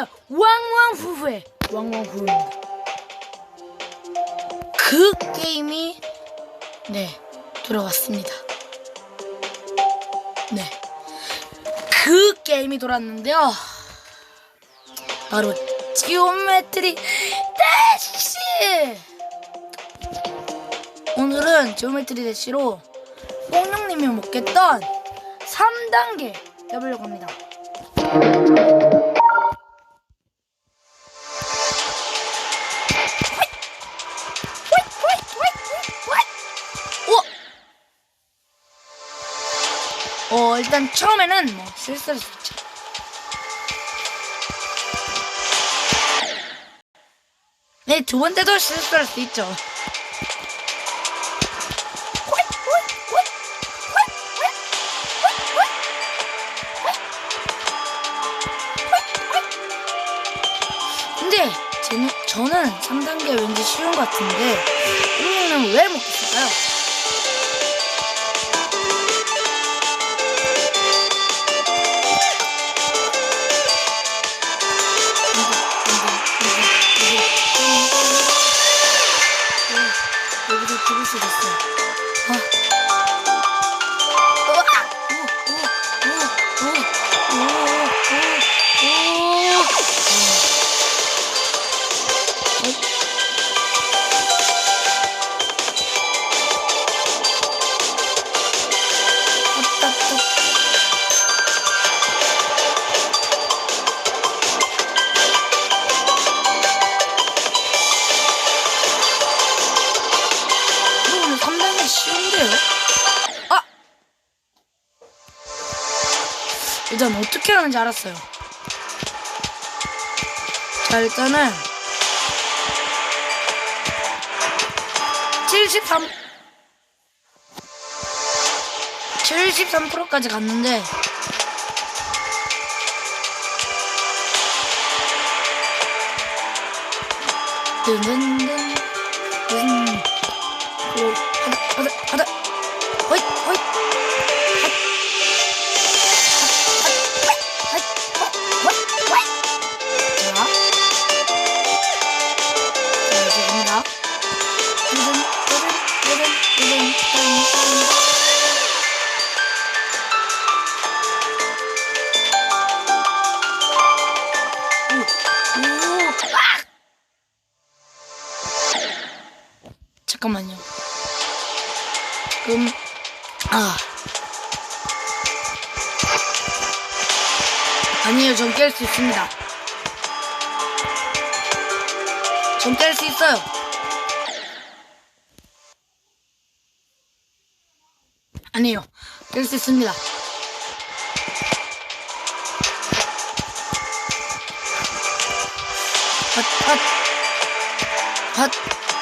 저는 왕왕 후후의 왕왕 후후입니다. 그 게임이 네 돌아왔습니다. 네. 그 게임이 돌아왔는데요. 바로 지오메트리 대시! 오늘은 지오메트리 대시로 뽕룡님이 못겠던 3단계 해보려고 합니다. 어? 어 일단 처음에는 뭐 있죠. 네, 두 번째도 실수할 수 있죠. 근데 제, 저는 3단계 왠지 쉬운 것 같은데 우리는 왜 먹겠을까요? Görüşürüz. Ha. 일단 어떻게 하는지 알았어요. 자, 일단은 73 73%까지 갔는데 든든든 아! 잠깐만요. 지금 아 아니에요 전 깰 수 있습니다 전 깰 수 있어요 아니에요 깰 수 있습니다 hot hot